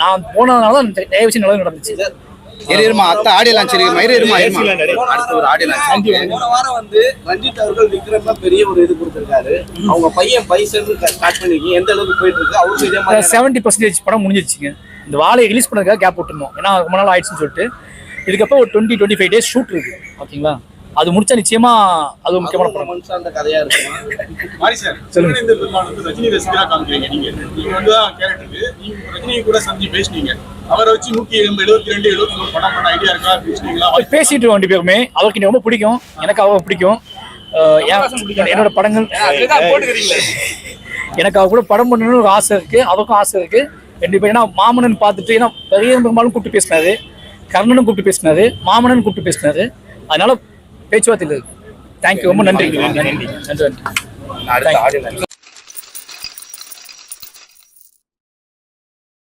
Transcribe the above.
நான் போனதுனால தான் விஷயம் நல்லது நடந்துச்சு. இருமா அத்தை ஆடியோ லான்ச் இருக்கு மயிறு இருமா இருமா. அடுத்து ஒரு ஆடியோ லான்ச் போன வாரம் வந்து ரஞ்சித் அவர்கள் விக்ரம்ல பெரிய ஒரு இது கொடுத்திருக்காரு. அவங்க பையன் பைசன் ஸ்டார்ட் பண்ணிருக்கீங்க. எந்த அளவுக்கு போயிட்டு இருக்கு அவருக்கு இதே மாதிரி செவன்ட்டி பர்சன்டேஜ் படம் முடிஞ்சிருச்சுங்க. இந்த வாழையை ரிலீஸ் பண்ணதுக்காக கேப் விட்டுருந்தோம். ஏன்னா ரொம்ப நாள் ஆயிடுச்சுன்னு சொல்லிட்டு. இதுக்கப்புறம் ஒரு twenty twenty five days shoot இருக்கு. ஓகேங்களா? அது முடிச்சா நிச்சயமா அது முக்கியமான படம். அந்த கதையா இருக்கு மாரி சார் சொல்லுங்க. இந்த பெருமாள் வந்து ரஜினி ரசிகரா காமிக்கிறீங்க நீங்க. நீங்க வந்து தான் கேரக்டருக்கு நீங்க ரஜினியை கூட சந்தி பேசுனீங்க. அவரை வச்சு நூத்தி எழுபத்தி ரெண்டு எழுபத்தி மூணு படம் பண்ண ஐடியா இருக்கா பேசுனீங்களா அவர் பேசிட்டு இருக்கோம் ரெண்டு பேருமே. அவருக்கு எனக்கு ரொம்ப பிடிக்கும். எனக்கு அவ பிடிக்கும். என்னோட படங்கள். எனக்கு அவ கூட படம் பண்ணணும்னு ஒரு ஆசை இருக்கு. அவருக்கும் ஆசை இருக்கு. ரெண்டு பேரும் ஏன்னா மாமனன் பார்த்துட்டு ஏன்னா பெரிய பெருமாளும் கூப்பிட்டு பேசினாரு. கர்ணனும் கூப்பிட்டு பேசினாரு. மாமனன் கூப்பிட்டு பேசினாரு. அதனால பேச்சுவார்த்தை இருக்கு. தேங்க்யூ ரொம்ப நன்றி. நன்றி. நன்றி.